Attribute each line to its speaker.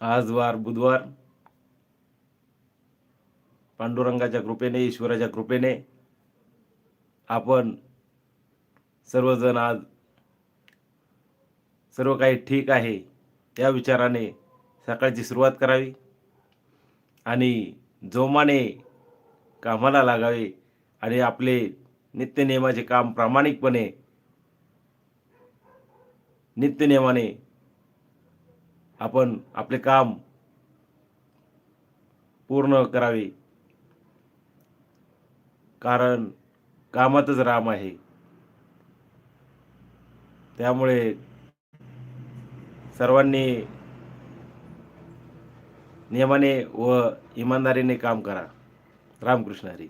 Speaker 1: आज वार बुधवार पांडुरंगाच्या कृपेने ईश्वराच्या कृपेने आपण सर्वजण आज सर्व काही ठीक आहे या विचाराने सकाळची सुरुवात करावी आणि जोमाने कामाला लागावे आणि आपले नित्यनियमाचे काम प्रामाणिकपणे नित्यनियमाने आपण आपले काम पूर्ण करावे. कारण कामातच राम आहे. त्यामुळे सर्वांनी नियमाने व इमानदारीने काम करा. रामकृष्ण हरी.